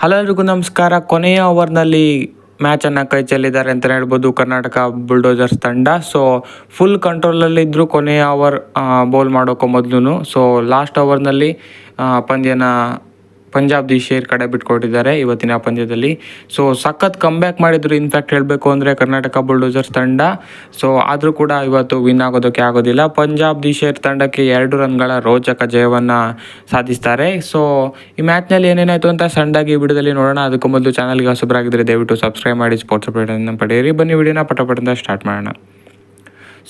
Hello ಎಲ್ರಿಗೂ ನಮಸ್ಕಾರ. ಕೊನೆಯ ಓವರ್ನಲ್ಲಿ ಮ್ಯಾಚನ್ನು ಕೈ ಚೆಲ್ಲಿದ್ದಾರೆ ಅಂತಲೇ ಹೇಳ್ಬೋದು. ಕರ್ನಾಟಕ ಬುಲ್ಡೋಜರ್ಸ್ ತಂಡ. ಸೊ ಫುಲ್ ಕಂಟ್ರೋಲಲ್ಲಿದ್ದರೂ ಕೊನೆಯ ಓವರ್ ಬೌಲ್ ಮಾಡೋಕ್ಕೂ ಮೊದಲು ಸೊ ಲಾಸ್ಟ್ ಓವರ್ನಲ್ಲಿ ಪಂದ್ಯನ ಪಂಜಾಬ್ ದಿ ಶೇರ್ ಕಡೆ ಬಿಟ್ಕೊಟ್ಟಿದ್ದಾರೆ ಇವತ್ತಿನ ಪಂದ್ಯದಲ್ಲಿ. ಸೊ ಸಖತ್ ಕಮ್ಬ್ಯಾಕ್ ಮಾಡಿದ್ರು ಇನ್ಫ್ಯಾಕ್ಟ್ ಹೇಳಬೇಕು ಅಂದರೆ ಕರ್ನಾಟಕ ಬುಲ್ಡೋಜರ್ಸ್ ತಂಡ. ಸೊ ಆದರೂ ಕೂಡ ಇವತ್ತು ವಿನ್ ಆಗೋದಕ್ಕೆ ಆಗೋದಿಲ್ಲ. ಪಂಜಾಬ್ ದಿ ಶೇರ್ ತಂಡಕ್ಕೆ ಎರಡು ರನ್ಗಳ ರೋಚಕ ಜಯವನ್ನು ಸಾಧಿಸ್ತಾರೆ. ಸೊ ಈ ಮ್ಯಾಚ್ನಲ್ಲಿ ಏನೇನಾಯಿತು ಅಂತ ಸಣ್ಣಾಗಿ ವಿಡಿಯೋದಲ್ಲಿ ನೋಡೋಣ. ಅದಕ್ಕೂ ಮೊದಲು ಚಾನಲ್ಗೆ ಹೊಸಬರಾಗಿದ್ದರೆ ದಯವಿಟ್ಟು ಸಬ್ಸ್ಕ್ರೈಬ್ ಮಾಡಿ ಸ್ಪೋರ್ಟ್ಸ್ ಅಪ್ಡೇಟನ್ನು ಪಡೆಯಿರಿ. ಬನ್ನಿ, ವಿಡಿಯೋನ ಪಟಪಟದಿಂದ ಸ್ಟಾರ್ಟ್ ಮಾಡೋಣ.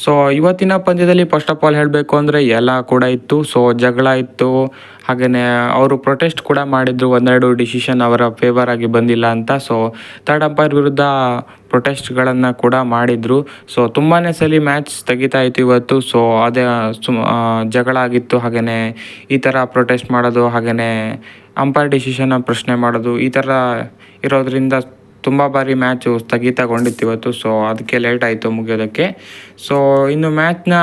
ಸೊ ಇವತ್ತಿನ ಪಂದ್ಯದಲ್ಲಿ ಫಸ್ಟ್ ಆಫ್ ಆಲ್ ಹೇಳಬೇಕು ಅಂದರೆ ಎಲ್ಲ ಕೂಡ ಇತ್ತು. ಸೊ ಜಗಳ ಇತ್ತು. ಹಾಗೆಯೇ ಅವರು ಪ್ರೊಟೆಸ್ಟ್ ಕೂಡ ಮಾಡಿದ್ರು. ಒಂದೆರಡು ಡಿಸಿಷನ್ ಅವರ ಫೇವರ್ ಆಗಿ ಬಂದಿಲ್ಲ ಅಂತ. ಸೊ ಥರ್ಡ್ ಅಂಪೈರ್ ವಿರುದ್ಧ ಪ್ರೊಟೆಸ್ಟ್ಗಳನ್ನು ಕೂಡ ಮಾಡಿದರು. ಸೊ ತುಂಬಾ ಸಲ ಮ್ಯಾಚ್ ತೆಗಿತಾ ಇತ್ತು ಇವತ್ತು. ಸೊ ಅದೇ, ಸುಮ್ ಜಗಳ ಆಗಿತ್ತು. ಹಾಗೆಯೇ ಈ ಥರ ಪ್ರೊಟೆಸ್ಟ್ ಮಾಡೋದು. ಹಾಗೆಯೇ ಅಂಪೈರ್ ಡಿಸಿಷನ್ನ ಪ್ರಶ್ನೆ ಮಾಡೋದು. ಈ ಥರ ಇರೋದ್ರಿಂದ ತುಂಬ ಬಾರಿ ಮ್ಯಾಚು ಸ್ಥಗಿತಗೊಂಡಿತ್ತು ಇವತ್ತು ಸೊ ಅದಕ್ಕೆ ಲೇಟ್ ಆಯಿತು ಮುಗಿಯೋದಕ್ಕೆ. ಸೊ ಇನ್ನು ಮ್ಯಾಚ್ನ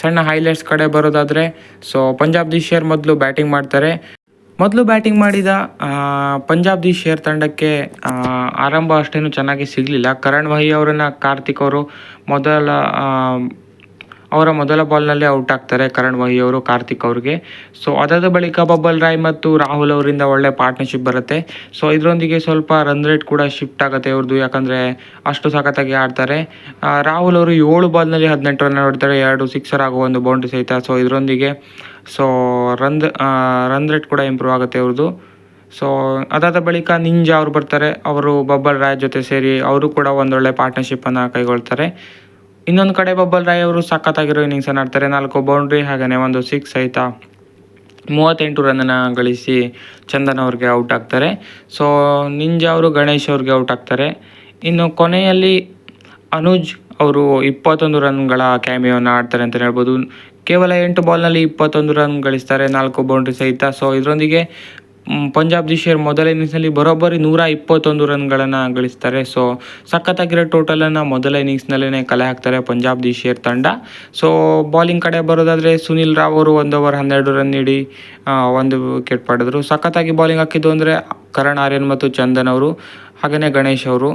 ಸಣ್ಣ ಹೈಲೈಟ್ಸ್ ಕಡೆ ಬರೋದಾದರೆ ಸೊ ಪಂಜಾಬ್ ದಿ ಶೇರ್ ಮೊದಲು ಬ್ಯಾಟಿಂಗ್ ಮಾಡ್ತಾರೆ. ಮೊದಲು ಬ್ಯಾಟಿಂಗ್ ಮಾಡಿದ ಪಂಜಾಬ್ ದಿ ಶೇರ್ ತಂಡಕ್ಕೆ ಆರಂಭ ಅಷ್ಟೇನು ಚೆನ್ನಾಗಿ ಸಿಗಲಿಲ್ಲ. ಕರಣ್ ವಹಿ ಅವರನ್ನು ಕಾರ್ತಿಕ್ ಅವರು ಮೊದಲ ಅವರ ಮೊದಲ ಬಾಲ್ನಲ್ಲಿ ಔಟ್ ಆಗ್ತಾರೆ ಕರಣ್ ವಹಿ ಅವರು, ಕಾರ್ತಿಕ್ ಅವ್ರಿಗೆ. ಸೊ ಅದಾದ ಬಳಿಕ ಬಬ್ಬಲ್ ರಾಯ್ ಮತ್ತು ರಾಹುಲ್ ಅವರಿಂದ ಒಳ್ಳೆ ಪಾರ್ಟ್ನರ್ಶಿಪ್ ಬರುತ್ತೆ. ಸೊ ಇದರೊಂದಿಗೆ ಸ್ವಲ್ಪ ರನ್ ರೇಟ್ ಕೂಡ ಶಿಫ್ಟ್ ಆಗುತ್ತೆ ಅವ್ರದ್ದು ಯಾಕಂದರೆ ಅಷ್ಟು ಸಖತ್ತಾಗಿ ಆಡ್ತಾರೆ. ರಾಹುಲ್ ಅವರು ಏಳು ಬಾಲ್ನಲ್ಲಿ ಹದಿನೆಂಟು ರನ್ ಹೊಡ್ತಾರೆ, ಎರಡು ಸಿಕ್ಸರ್ ಆಗುವ ಒಂದು ಬೌಂಡ್ರಿ ಸಹಿತ. ಸೊ ಇದರೊಂದಿಗೆ ಸೊ ರನ್ ರನ್ ರೇಟ್ ಕೂಡ ಇಂಪ್ರೂವ್ ಆಗುತ್ತೆ ಅವ್ರದ್ದು ಸೊ ಅದಾದ ಬಳಿಕ ನಿಂಜಾ ಅವರು ಬರ್ತಾರೆ. ಅವರು ಬಬ್ಬಲ್ ರಾಯ್ ಜೊತೆ ಸೇರಿ ಅವರು ಕೂಡ ಒಂದೊಳ್ಳೆ ಪಾರ್ಟ್ನರ್ಶಿಪ್ಪನ್ನು ಕೈಗೊಳ್ತಾರೆ. ಇನ್ನೊಂದು ಕಡೆ ಬಬ್ಬಲ್ ರಾಯ್ ಅವರು ಸಖತ್ತಾಗಿರೋ ಇನ್ನಿಂಗ್ಸನ್ನು ಆಡ್ತಾರೆ. ನಾಲ್ಕು ಬೌಂಡ್ರಿ ಹಾಗೆಯೇ ಒಂದು ಸಿಕ್ಸ್ ಸಹಿತ ಮೂವತ್ತೆಂಟು ರನ್ನನ್ನು ಗಳಿಸಿ ಚಂದನ್ ಅವ್ರಿಗೆ ಔಟ್ ಆಗ್ತಾರೆ ಸೊ ನಿಂಜಾ ಅವರು ಗಣೇಶ್ ಅವ್ರಿಗೆ ಔಟ್ ಆಗ್ತಾರೆ ಇನ್ನು ಕೊನೆಯಲ್ಲಿ ಅನುಜ್ ಅವರು ಇಪ್ಪತ್ತೊಂದು ರನ್ಗಳ ಕ್ಯಾಮಿಯೋನ ಆಡ್ತಾರೆ ಅಂತ ಹೇಳ್ಬೋದು. ಕೇವಲ ಎಂಟು ಬಾಲ್ನಲ್ಲಿ ಇಪ್ಪತ್ತೊಂದು ರನ್ ಗಳಿಸ್ತಾರೆ ನಾಲ್ಕು ಬೌಂಡ್ರಿ ಸಹಿತ. ಸೊ ಇದರೊಂದಿಗೆ ಪಂಜಾಬ್ ದಿ ಶೇರ್ ಮೊದಲ ಇನ್ನಿಂಗ್ಸ್ನಲ್ಲಿ ಬರೋಬ್ಬರಿ ನೂರ ಇಪ್ಪತ್ತೊಂದು ರನ್ಗಳನ್ನು ಗಳಿಸ್ತಾರೆ. ಸೊ ಸಖತ್ತಾಗಿರೋ ಟೋಟಲನ್ನು ಮೊದಲ ಇನ್ನಿಂಗ್ಸ್ನಲ್ಲೇ ಕಲೆ ಹಾಕ್ತಾರೆ ಪಂಜಾಬ್ ದಿ ಶೇರ್ ತಂಡ. ಸೊ ಬಾಲಿಂಗ್ ಕಡೆ ಬರೋದಾದರೆ ಸುನಿಲ್ ರಾವ್ ಅವರು ಒಂದು ಓವರ್ ಹನ್ನೆರಡು ರನ್ ನೀಡಿ ಒಂದು ವಿಕೆಟ್ ಪಡೆದರು. ಸಖತ್ತಾಗಿ ಬಾಲಿಂಗ್ ಹಾಕಿದ್ದು ಅಂದರೆ ಕರಣ್ ಆರ್ಯನ್ ಮತ್ತು ಚಂದನ್ ಅವರು ಹಾಗೆಯೇ ಗಣೇಶ್ ಅವರು.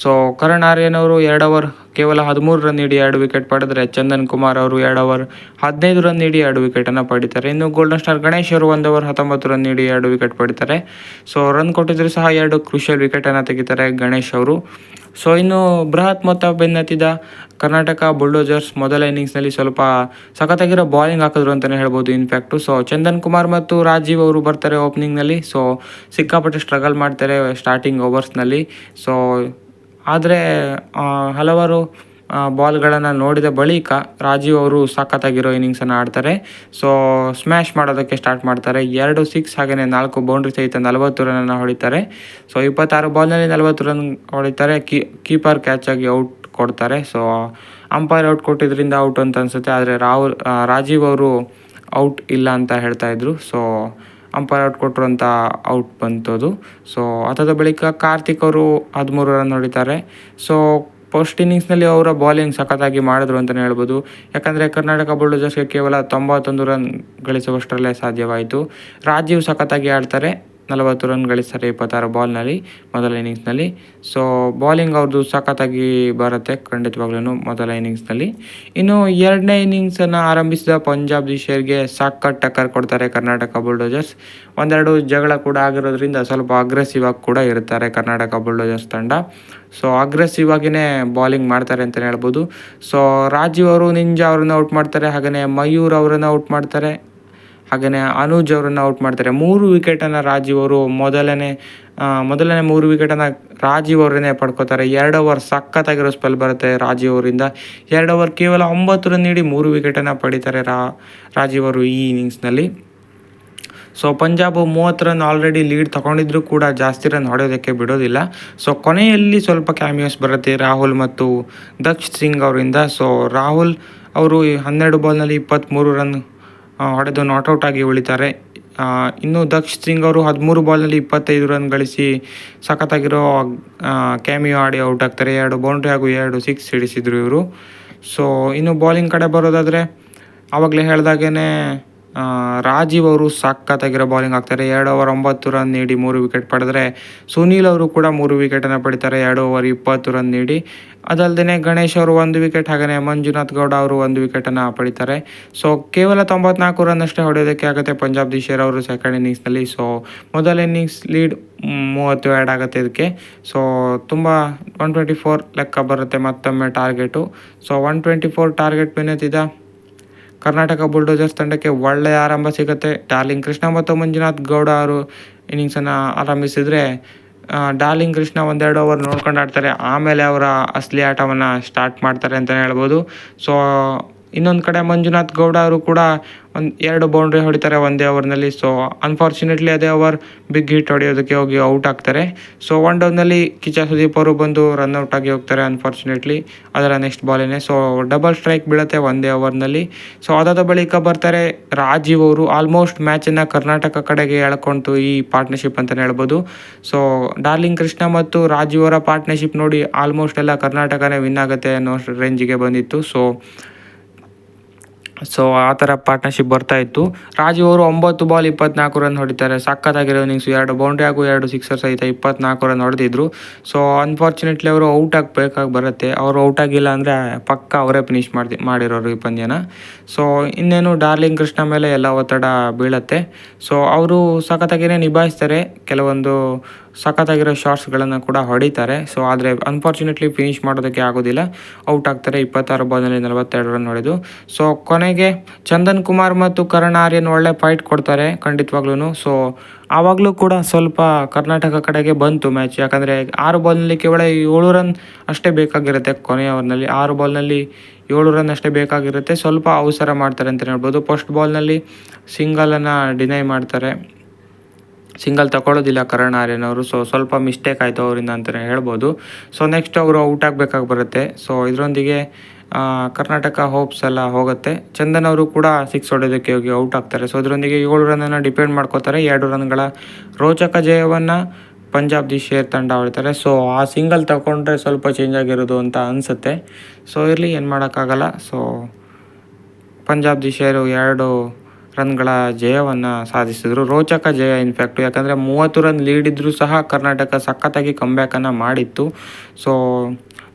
ಸೊ ಕರಣ್ ಆರ್ಯನ್ ಅವರು ಎರಡು ಓವರ್ ಕೇವಲ ಹದಿಮೂರು ರನ್ ನೀಡಿ ಎರಡು ವಿಕೆಟ್ ಪಡೆದರೆ ಚಂದನ್ ಕುಮಾರ್ ಅವರು ಎರಡು ಓವರ್ ಹದಿನೈದು ರನ್ ನೀಡಿ ಎರಡು ವಿಕೆಟನ್ನು ಪಡಿತಾರೆ. ಇನ್ನು ಗೋಲ್ಡನ್ ಸ್ಟಾರ್ ಗಣೇಶ್ ಅವರು ಒಂದು ಓವರ್ ಹತ್ತೊಂಬತ್ತು ರನ್ ನೀಡಿ ಎರಡು ವಿಕೆಟ್ ಪಡಿತಾರೆ. ಸೊ ರನ್ ಕೊಟ್ಟಿದ್ರು ಸಹ ಎರಡು ಕ್ರೂಷಿಯಲ್ ವಿಕೆಟನ್ನು ತೆಗಿತಾರೆ ಗಣೇಶ್ ಅವರು. ಸೊ ಇನ್ನು ಬೃಹತ್ ಮೊತ್ತ ಬೆನ್ನತ್ತಿದ ಕರ್ನಾಟಕ ಬುಲ್ಡೋಜರ್ಸ್ ಮೊದಲ ಇನ್ನಿಂಗ್ಸ್ನಲ್ಲಿ ಸ್ವಲ್ಪ ಸಖತ್ತಾಗಿರೋ ಬಾಲಿಂಗ್ ಹಾಕಿದ್ರು ಅಂತಲೇ ಹೇಳ್ಬೋದು ಇನ್ಫ್ಯಾಕ್ಟು ಸೊ ಚಂದನ್ ಕುಮಾರ್ ಮತ್ತು ರಾಜೀವ್ ಅವರು ಬರ್ತಾರೆ ಓಪನಿಂಗ್ನಲ್ಲಿ ಸೊ ಸಿಕ್ಕಾಪಟ್ಟೆ ಸ್ಟ್ರಗಲ್ ಮಾಡ್ತಾರೆ ಸ್ಟಾರ್ಟಿಂಗ್ ಓವರ್ಸ್ನಲ್ಲಿ ಸೊ ಆದರೆ ಹಲವಾರು ಬಾಲ್ಗಳನ್ನು ನೋಡಿದ ಬಳಿಕ ರಾಜೀವ್ ಅವರು ಸಖತ್ತಾಗಿರೋ ಇನ್ನಿಂಗ್ಸನ್ನು ಆಡ್ತಾರೆ. ಸೊ, ಸ್ಮ್ಯಾಶ್ ಮಾಡೋದಕ್ಕೆ ಸ್ಟಾರ್ಟ್ ಮಾಡ್ತಾರೆ. ಎರಡು ಸಿಕ್ಸ್ ಹಾಗೆಯೇ ನಾಲ್ಕು ಬೌಂಡ್ರಿ ಸಹಿತ ನಲವತ್ತು ರನ್ನನ್ನು ಹೊಡಿತಾರೆ. ಸೊ, ಇಪ್ಪತ್ತಾರು ಬಾಲ್ನಲ್ಲಿ ನಲವತ್ತು ರನ್ ಹೊಡಿತಾರೆ. ಕೀ, ಕೀಪರ್ ಕ್ಯಾಚ್ ಆಗಿ ಔಟ್ ಕೊಡ್ತಾರೆ. ಸೊ, ಅಂಪೈರ್ ಔಟ್ ಕೊಟ್ಟಿದ್ದರಿಂದ ಔಟ್ ಅಂತ ಅನಿಸುತ್ತೆ. ಆದರೆ ರಾಹುಲ್ ರಾಜೀವ್ ಅವರು ಔಟ್ ಇಲ್ಲ ಅಂತ ಹೇಳ್ತಾ ಇದ್ರು. ಸೊ ಅಂಪೈರ್ ಔಟ್ ಕೊಟ್ಟರು ಅಂತ ಔಟ್ ಬಂತದು. ಸೊ ಅದಾದ ಬಳಿಕ ಕಾರ್ತಿಕ್ ಅವರು ಹದಿಮೂರು ರನ್ ಹೊಡಿತಾರೆ. ಸೊ ಫಸ್ಟ್ ಇನ್ನಿಂಗ್ಸ್ನಲ್ಲಿ ಅವರ ಬಾಲಿಂಗ್ ಸಖತ್ತಾಗಿ ಮಾಡಿದ್ರು ಅಂತಲೇ ಹೇಳ್ಬೋದು. ಯಾಕಂದರೆ ಕರ್ನಾಟಕ ಬುಲ್ಡೋಜರ್ಸ್ಗೆ ಕೇವಲ ತೊಂಬತ್ತೊಂದು ರನ್ ಗಳಿಸುವಷ್ಟರಲ್ಲೇ ಸಾಧ್ಯವಾಯಿತು. ರಾಜೀವ್ ಸಖತ್ತಾಗಿ ಆಡ್ತಾರೆ. ನಲವತ್ತು ರನ್ ಗಳಿಸ್ತಾರೆ ಇಪ್ಪತ್ತಾರು ಬಾಲ್ನಲ್ಲಿ ಮೊದಲ ಇನ್ನಿಂಗ್ಸ್ನಲ್ಲಿ ಸೊ ಬಾಲಿಂಗ್ ಅವ್ರದ್ದು ಸಖತ್ತಾಗಿ ಬರುತ್ತೆ ಖಂಡಿತವಾಗ್ಲೂ ಮೊದಲ ಇನ್ನಿಂಗ್ಸ್ನಲ್ಲಿ ಇನ್ನು ಎರಡನೇ ಇನ್ನಿಂಗ್ಸನ್ನು ಆರಂಭಿಸಿದ ಪಂಜಾಬ್ ದಿ ಶೇರ್ಗೆ ಸಖತ್ ಟಕ್ಕರ್ ಕೊಡ್ತಾರೆ ಕರ್ನಾಟಕ ಬುಲ್ಡೋಜರ್ಸ್ ಒಂದೆರಡು ಜಗಳ ಕೂಡ ಆಗಿರೋದ್ರಿಂದ ಸ್ವಲ್ಪ ಅಗ್ರೆಸಿವ್ ಆಗಿ ಕೂಡ ಇರ್ತಾರೆ ಕರ್ನಾಟಕ ಬುಲ್ಡೋಜರ್ಸ್ ತಂಡ. ಸೊ ಅಗ್ರೆಸಿವ್ ಆಗಿನೇ ಬಾಲಿಂಗ್ ಮಾಡ್ತಾರೆ ಅಂತಲೇ ಹೇಳ್ಬೋದು. ಸೊ ರಾಜೀವ್ ಅವರು, ನಿಂಜಾ ಅವ್ರನ್ನ ಔಟ್ ಮಾಡ್ತಾರೆ ಹಾಗೆಯೇ ಮಯೂರ್ ಅವರನ್ನು ಔಟ್ ಮಾಡ್ತಾರೆ. ಹಾಗೆಯೇ ಅನುಜ್ ಅವರನ್ನು ಔಟ್ ಮಾಡ್ತಾರೆ. ಮೂರು ವಿಕೆಟನ್ನು ರಾಜೀವ್ ಅವರು ಮೊದಲನೇ ಮೊದಲನೇ ಮೂರು ವಿಕೆಟನ್ನು ರಾಜೀವ್ ಅವರನ್ನೇ ಪಡ್ಕೋತಾರೆ. ಎರಡು ಓವರ್ ಸಖತ್ತಾಗಿರೋ ಸ್ಪೆಲ್ ಬರುತ್ತೆ ರಾಜೀವ್ ಅವರಿಂದ. ಎರಡು ಓವರ್ ಕೇವಲ ಒಂಬತ್ತು ರನ್ ನೀಡಿ ಮೂರು ವಿಕೆಟನ್ನು ಪಡಿತಾರೆ ರಾ, ರಾಜೀವ್ ಅವರು ಈ ಇನ್ನಿಂಗ್ಸ್ನಲ್ಲಿ. ಸೊ, ಪಂಜಾಬ್ ಮೂವತ್ತು ರನ್ ಆಲ್ರೆಡಿ ಲೀಡ್ ತಗೊಂಡಿದ್ರು ಕೂಡ ಜಾಸ್ತಿ ರನ್ ಹೊಡೆಯೋದಕ್ಕೆ ಬಿಡೋದಿಲ್ಲ. ಸೊ, ಕೊನೆಯಲ್ಲಿ ಸ್ವಲ್ಪ ಕ್ಯಾಮಿಯೋಸ್ ಬರುತ್ತೆ ರಾಹುಲ್ ಮತ್ತು ದಕ್ಷ್ ಸಿಂಗ್ ಅವರಿಂದ. ಸೊ, ರಾಹುಲ್ ಅವರು ಹನ್ನೆರಡು ಬಾಲ್ನಲ್ಲಿ ಇಪ್ಪತ್ತ್ಮೂರು ರನ್ ಹೊಡೆದು ನಾಟ್ಔಟ್ ಆಗಿ ಉಳಿತಾರೆ. ಇನ್ನು ದಕ್ಷ್ ಸಿಂಗ್ ಅವರು ಹದಿಮೂರು ಬಾಲ್ನಲ್ಲಿ ಇಪ್ಪತ್ತೈದು ರನ್ ಗಳಿಸಿ ಸಖತ್ತಾಗಿರೋ ಕ್ಯಾಮಿಯೋ ಆಡಿ ಔಟ್ ಆಗ್ತಾರೆ. ಎರಡು ಬೌಂಡ್ರಿ ಹಾಗೂ ಎರಡು ಸಿಕ್ಸ್ ಹಿಡಿಸಿದ್ರು ಇವರು. ಸೊ ಇನ್ನು ಬೌಲಿಂಗ್ ಕಡೆ ಬರೋದಾದರೆ ಆವಾಗಲೇ ಹೇಳ್ದಾಗೇ ರಾಜೀವ್ ಅವರು ಸಖತ್ತಾಗಿರೋ ಬೌಲಿಂಗ್ ಆಗ್ತಾರೆ ಎರಡು ಓವರ್ ಒಂಬತ್ತು ರನ್ ನೀಡಿ ಮೂರು ವಿಕೆಟ್ ಪಡೆದರೆ ಸುನೀಲ್ ಅವರು ಕೂಡ ಮೂರು ವಿಕೆಟನ್ನು ಪಡಿತಾರೆ. ಎರಡು ಓವರ್ ಇಪ್ಪತ್ತು ರನ್ ನೀಡಿ. ಅದಲ್ಲದೆ ಗಣೇಶ್ ಅವರು ಒಂದು ವಿಕೆಟ್ ಹಾಗೆಯೇ ಮಂಜುನಾಥ್ ಗೌಡ ಅವರು ಒಂದು ವಿಕೆಟನ್ನು ಪಡಿತಾರೆ. ಸೊ ಕೇವಲ ತೊಂಬತ್ನಾಲ್ಕು ರನ್ ಅಷ್ಟೇ ಹೊಡೆಯೋದಕ್ಕೆ ಆಗುತ್ತೆ ಪಂಜಾಬ್ ದಿಶೇರ್ ಅವರು ಸೆಕೆಂಡ್ ಇನ್ನಿಂಗ್ಸ್ನಲ್ಲಿ ಸೊ ಮೊದಲ ಇನ್ನಿಂಗ್ಸ್ ಲೀಡ್ ಮೂವತ್ತು ಆ್ಯಡ್ ಆಗುತ್ತೆ ಇದಕ್ಕೆ. ಸೊ ತುಂಬ ಒನ್ ಟ್ವೆಂಟಿ ಫೋರ್ ಲೆಕ್ಕ ಬರುತ್ತೆ ಮತ್ತೊಮ್ಮೆ target so one twenty four target ಬೆನ್ನತ್ತಿದ Karnataka ಬುಲ್ಡೋಜರ್ಸ್ ತಂಡಕ್ಕೆ ಒಳ್ಳೆಯ ಆರಂಭ ಸಿಗುತ್ತೆ. ಡಾರ್ಲಿಂಗ್ ಕೃಷ್ಣ ಮತ್ತು ಮಂಜುನಾಥ್ ಗೌಡ ಅವರು ಇನ್ನಿಂಗ್ಸನ್ನು ಆರಂಭಿಸಿದರೆ ಡಾರ್ಲಿಂಗ್ ಕೃಷ್ಣ ಒಂದೆರಡು ಓವರ್ ನೋಡ್ಕೊಂಡು ಆಡ್ತಾರೆ. ಆಮೇಲೆ ಅವರ ಅಸಲಿ ಆಟವನ್ನು ಸ್ಟಾರ್ಟ್ ಮಾಡ್ತಾರೆ ಅಂತಲೇ ಹೇಳ್ಬೋದು. ಸೊ ಇನ್ನೊಂದು ಕಡೆ ಮಂಜುನಾಥ್ ಗೌಡ ಅವರು ಕೂಡ ಒಂದು ಎರಡು ಬೌಂಡ್ರಿ ಹೊಡಿತಾರೆ ಒಂದೇ ಓವರ್ನಲ್ಲಿ ಸೊ ಅನ್ಫಾರ್ಚುನೇಟ್ಲಿ ಅದೇ ಓವರ್ ಬಿಗ್ ಹಿಟ್ ಹೊಡೆಯೋದಕ್ಕೆ ಹೋಗಿ ಔಟ್ ಆಗ್ತಾರೆ. ಸೊ ಒನ್ ಡೌನ್ನಲ್ಲಿ ಕಿಚ ಸುದೀಪ್ ಅವರು ಬಂದು ರನ್ ಔಟ್ ಆಗಿ ಹೋಗ್ತಾರೆ ಅನ್ಫಾರ್ಚುನೇಟ್ಲಿ ಅದರ ನೆಕ್ಸ್ಟ್ ಬಾಲಿನೇ ಸೊ ಡಬಲ್ ಸ್ಟ್ರೈಕ್ ಬೀಳುತ್ತೆ ಒಂದೇ ಓವರ್ನಲ್ಲಿ ಸೊ ಅದಾದ ಬಳಿಕ ಬರ್ತಾರೆ ರಾಜೀವ್ ಅವರು. ಆಲ್ಮೋಸ್ಟ್ ಮ್ಯಾಚನ್ನು ಕರ್ನಾಟಕ ಕಡೆಗೆ ಎಳ್ಕೊಂತು ಈ ಪಾರ್ಟ್ನರ್ಶಿಪ್ ಅಂತಲೇ ಹೇಳ್ಬೋದು. ಸೊ ಡಾರ್ಲಿಂಗ್ ಕೃಷ್ಣ ಮತ್ತು ರಾಜೀವ್ ಅವರ ಪಾರ್ಟ್ನರ್ಶಿಪ್ ನೋಡಿ ಆಲ್ಮೋಸ್ಟ್ ಎಲ್ಲ ಕರ್ನಾಟಕನೇ ವಿನ್ ಆಗುತ್ತೆ ಅನ್ನೋ ರೇಂಜಿಗೆ ಬಂದಿತ್ತು. ಸೊ ಸೊ ಆ ಥರ ಪಾರ್ಟ್ನರ್ಶಿಪ್ ಬರ್ತಾ ಇತ್ತು. ರಾಜೀವ್ ಅವರು ಒಂಬತ್ತು ಬಾಲ್ ಇಪ್ಪತ್ನಾಲ್ಕು ರನ್ ಹೊಡಿತಾರೆ. ಸಖತ್ತಾಗಿರೋ ಇನ್ನಿಂಗ್ಸ್ ಎರಡು ಬೌಂಡ್ರಿ ಹಾಗೂ ಎರಡು ಸಿಕ್ಸರ್ ಸಹಿತ ಇಪ್ಪತ್ನಾಲ್ಕು ರನ್ ಹೊಡೆದಿದ್ರು. ಸೊ ಅನ್ಫಾರ್ಚುನೇಟ್ಲಿ ಅವರು ಔಟ್ ಆಗಬೇಕಾಗಿ ಬರುತ್ತೆ. ಅವರು ಔಟ್ ಆಗಿಲ್ಲ ಅಂದರೆ ಪಕ್ಕ ಅವರೇ ಫಿನಿಶ್ ಮಾಡಿ ಮಾಡಿರೋರು ಈ ಪಂದ್ಯನ. ಸೊ ಇನ್ನೇನು ಡಾರ್ಲಿಂಗ್ ಕೃಷ್ಣ ಮೇಲೆ ಎಲ್ಲ ಒತ್ತಡ ಬೀಳತ್ತೆ. ಸೊ ಅವರು ಸಖತ್ತಾಗಿಯೇ ನಿಭಾಯಿಸ್ತಾರೆ. ಕೆಲವೊಂದು ಸಖತ್ತಾಗಿರೋ ಶಾರ್ಟ್ಸ್ಗಳನ್ನು ಕೂಡ ಹೊಡಿತಾರೆ. ಸೊ ಆದರೆ ಅನ್ಫಾರ್ಚುನೇಟ್ಲಿ ಫಿನಿಶ್ ಮಾಡೋದಕ್ಕೆ ಆಗೋದಿಲ್ಲ. ಔಟ್ ಆಗ್ತಾರೆ. ಇಪ್ಪತ್ತಾರು ಬಾಲ್ನಲ್ಲಿ ನಲವತ್ತೆರಡು ರನ್ ಹೊಡೆದು. ಸೊ ಕೊನೆಗೆ ಚಂದನ್ ಕುಮಾರ್ ಮತ್ತು ಕರಣ್ ಆರ್ಯನ್ ಒಳ್ಳೆ ಫೈಟ್ ಕೊಡ್ತಾರೆ ಖಂಡಿತವಾಗ್ಲೂ ಸೊ ಆವಾಗಲೂ ಕೂಡ ಸ್ವಲ್ಪ ಕರ್ನಾಟಕ ಕಡೆಗೆ ಬಂತು ಮ್ಯಾಚ್ ಯಾಕಂದರೆ ಆರು ಬಾಲ್ನಲ್ಲಿ ಕೇವಲ ಏಳು ರನ್ ಅಷ್ಟೇ ಬೇಕಾಗಿರುತ್ತೆ ಕೊನೆಯ ಓವರ್ನಲ್ಲಿ ಆರು ಬಾಲ್ನಲ್ಲಿ ಏಳು ರನ್ ಅಷ್ಟೇ ಬೇಕಾಗಿರುತ್ತೆ. ಸ್ವಲ್ಪ ಅವಸರ ಮಾಡ್ತಾರೆ ಅಂತ ಹೇಳ್ಬೋದು. ಫಸ್ಟ್ ಬಾಲ್ನಲ್ಲಿ ಸಿಂಗಲನ್ನು ಡಿನೈ ಮಾಡ್ತಾರೆ. ಸಿಂಗಲ್ ತಗೊಳ್ಳೋದಿಲ್ಲ ಕರಣ್ ಆರ್ಯನ್ ಅವರು. ಸೊ ಸ್ವಲ್ಪ ಮಿಸ್ಟೇಕ್ ಆಯಿತು ಅವರಿಂದ ಅಂತಲೇ ಹೇಳ್ಬೋದು. ಸೊ ನೆಕ್ಸ್ಟ್ ಅವರು ಔಟ್ ಆಗಬೇಕಾಗಿ ಬರುತ್ತೆ. ಸೊ ಇದರೊಂದಿಗೆ ಕರ್ನಾಟಕ ಹೋಪ್ಸ್ ಎಲ್ಲ ಹೋಗುತ್ತೆ. ಚಂದನ್ ಅವರು ಕೂಡ ಸಿಕ್ಸ್ ಹೊಡೆಯೋದಕ್ಕೆ ಹೋಗಿ ಔಟ್ ಆಗ್ತಾರೆ. ಸೊ ಅದರೊಂದಿಗೆ ಏಳು ರನ್ನನ್ನು ಡಿಪೆಂಡ್ ಮಾಡ್ಕೋತಾರೆ. ಎರಡು ರನ್ಗಳ ರೋಚಕ ಜಯವನ್ನು ಪಂಜಾಬ್ ದಿ ಶೇರ್ ತಂಡ ಹೊಡಿತಾರೆ ಸೊ ಆ ಸಿಂಗಲ್ ತಗೊಂಡ್ರೆ ಸ್ವಲ್ಪ ಚೇಂಜ್ ಆಗಿರೋದು ಅಂತ ಅನಿಸುತ್ತೆ. ಸೊ ಇರಲಿ, ಏನು ಮಾಡೋಕ್ಕಾಗಲ್ಲ. ಸೊ ಪಂಜಾಬ್ ದಿ ಶೇರು ಎರಡು ರನ್ಗಳ ಜಯವನ್ನು ಸಾಧಿಸಿದರು. ರೋಚಕ ಜಯ ಇನ್ಫ್ಯಾಕ್ಟು ಯಾಕಂದರೆ ಮೂವತ್ತು ರನ್ ಲೀಡ್ ಇದ್ದರೂ ಸಹ ಕರ್ನಾಟಕ ಸಖತ್ತಾಗಿ ಕಂಬ್ಯಾಕನ್ನು ಮಾಡಿತ್ತು. ಸೊ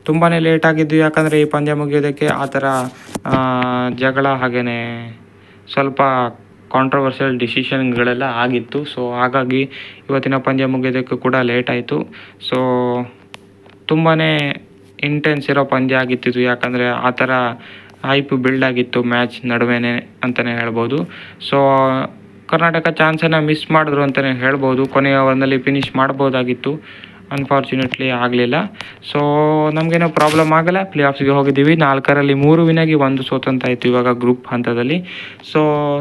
ತುಂಬಾ ಲೇಟ್ ಆಗಿದ್ದು, ಯಾಕಂದರೆ ಈ ಪಂದ್ಯ ಮುಗಿಯೋದಕ್ಕೆ ಆ ಥರ ಜಗಳ ಹಾಗೆಯೇ ಸ್ವಲ್ಪ ಕಾಂಟ್ರವರ್ಷಿಯಲ್ ಡಿಸಿಷನ್ಗಳೆಲ್ಲ ಆಗಿತ್ತು. ಸೊ ಹಾಗಾಗಿ ಇವತ್ತಿನ ಪಂದ್ಯ ಮುಗಿಯೋದಕ್ಕೂ ಕೂಡ ಲೇಟ್ ಆಯಿತು. ಸೊ ತುಂಬಾ ಇಂಟೆನ್ಸ್ ಇರೋ ಪಂದ್ಯ ಆಗಿತ್ತು ಯಾಕಂದರೆ ಆ ಥರ ಹೈಪ್ ಬಿಲ್ಡ್ ಆಗಿತ್ತು ಮ್ಯಾಚ್ ನಡುವೆನೇ ಅಂತಲೇ ಹೇಳ್ಬೋದು. ಸೊ ಕರ್ನಾಟಕ ಚಾನ್ಸನ್ನು ಮಿಸ್ ಮಾಡಿದ್ರು ಅಂತಲೇ ಹೇಳ್ಬೋದು. ಕೊನೆಯ ಓವರ್ನಲ್ಲಿ ಫಿನಿಶ್ ಮಾಡ್ಬೋದಾಗಿತ್ತು. ಅನ್ಫಾರ್ಚುನೇಟ್ಲಿ ಆಗಲಿಲ್ಲ. ಸೊ ನಮಗೇನೋ ಪ್ರಾಬ್ಲಮ್ ಆಗಲ್ಲ. ಪ್ಲೇ ಆಫ್ಸ್ಗೆ ಹೋಗಿದ್ದೀವಿ. ನಾಲ್ಕರಲ್ಲಿ ಮೂರು ವಿನಾಗಿ ಒಂದು ಸೋತಂತ ಆಯಿತು ಇವಾಗ ಗ್ರೂಪ್ ಹಂತದಲ್ಲಿ. ಸೊ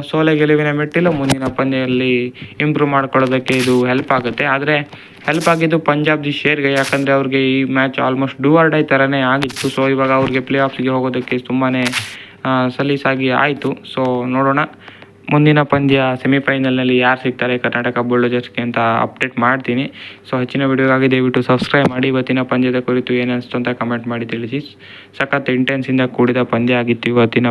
ಸೋಲೆ ಗೆಲುವಿನ ಮೆಟ್ಟಿಲು. ಮುಂದಿನ ಪಂದ್ಯದಲ್ಲಿ ಇಂಪ್ರೂವ್ ಮಾಡ್ಕೊಳ್ಳೋದಕ್ಕೆ ಇದು ಹೆಲ್ಪ್ ಆಗುತ್ತೆ. ಆದರೆ ಹೆಲ್ಪ್ ಆಗಿದ್ದು ಪಂಜಾಬ್ ದಿ ಶೇರ್ಗೆ. ಯಾಕಂದರೆ ಅವ್ರಿಗೆ ಈ match almost do or die ಥರನೇ ಆಗಿತ್ತು. ಸೊ ಇವಾಗ ಅವ್ರಿಗೆ ಪ್ಲೇ ಆಫ್ಸ್ಗೆ ಹೋಗೋದಕ್ಕೆ ತುಂಬಾ ಸಲೀಸಾಗಿ ಆಯಿತು. ಸೊ ನೋಡೋಣ. ಮುಂದಿನ ಪಂದ್ಯ ಸೆಮಿಫೈನಲ್ನಲ್ಲಿ ಯಾರು ಸಿಗ್ತಾರೆ ಕರ್ನಾಟಕ ಬುಲ್ಡೋಜರ್ಸ್ಗೆ ಅಂತ ಅಪ್ಡೇಟ್ ಮಾಡ್ತೀನಿ. ಸೊ ಹೆಚ್ಚಿನ ವಿಡಿಯೋಗಾಗಿ ದಯವಿಟ್ಟು ಸಬ್ಸ್ಕ್ರೈಬ್ ಮಾಡಿ. ಇವತ್ತಿನ ಪಂದ್ಯದ ಕುರಿತು ಏನು ಅನಿಸ್ತು ಅಂತ ಕಮೆಂಟ್ ಮಾಡಿ ತಿಳಿಸಿ. ಸಖತ್ ಇಂಟೆನ್ಸಿಂದ ಕೂಡಿದ ಪಂದ್ಯ ಆಗಿತ್ತು ಇವತ್ತಿನ